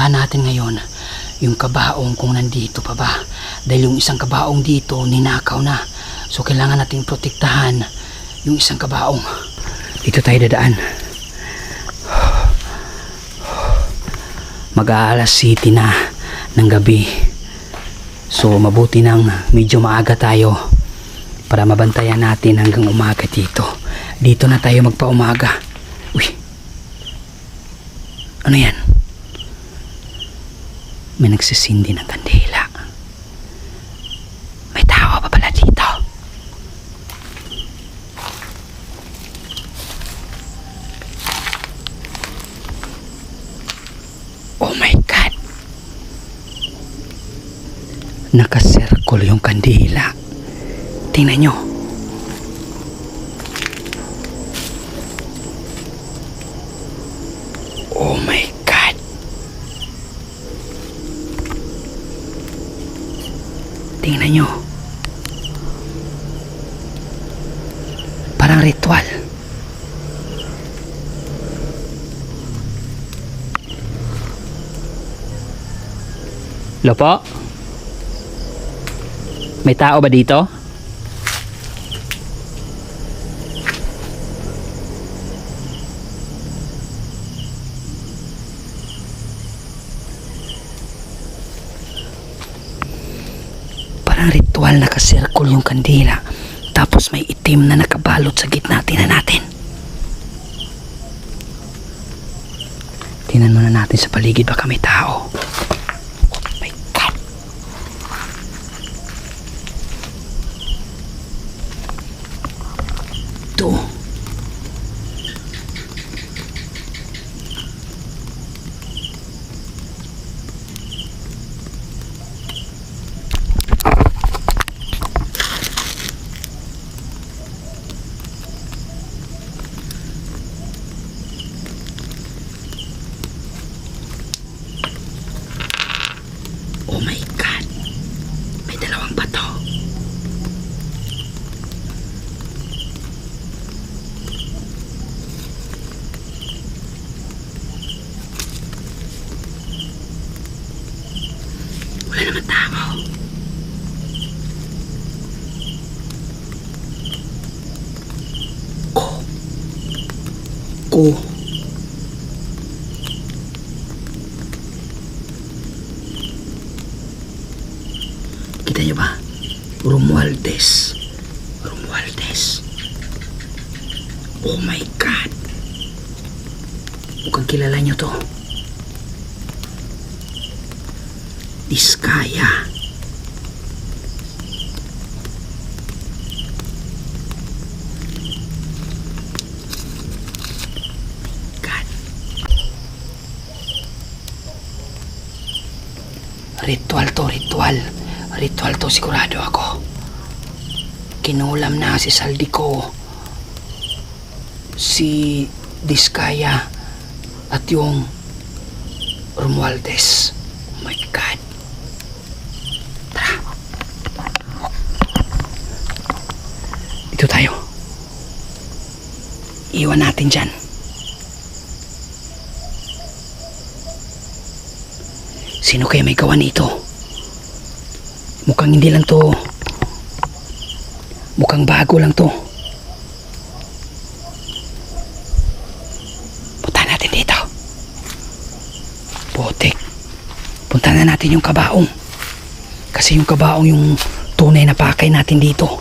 pupuntahan natin ngayon yung kabaong kung nandito pa ba. Dahil yung isang kabaong dito, ninakaw na. So kailangan nating protektahan yung isang kabaong. Dito tayo dadaan. Mag-aalas city na ng gabi. So mabuti nang medyo maaga tayo para mabantayan natin hanggang umaga dito. Dito na tayo magpaumaga. Uy. Ano yan? May nagsisindi ng kandila. May tao pa pala dito. Oh my God! Nakaserkol yung kandila. Tingnan nyo. Oh my God! Tingnan nyo. Parang ritual. Lopo? May tao ba dito? Parang ritual nakasirkol yung kandila. Tapos may itim na nakabalot sa gitna. Tingnan natin. Tingnan muna natin sa paligid baka may tao. Oh. Wala naman tao. Ko. Ko. Kita niyo ba? Romualdez. Romualdez. Oh my God. Mukhang kilala niyo to. Diskaya. God. Ritual to, ritual. Ritual to, sigurado ako. Kinulam na si Saldico. Si Diskaya. At yung Romualdez. Oh my God. Tara. Dito tayo. Iwan natin dyan. Sino kaya may gawa nito? Mukhang hindi lang to. Mukhang bago lang to. Punta natin dito. Botek. Punta na natin yung kabaong. Kasi yung kabaong yung tunay na pakay natin dito.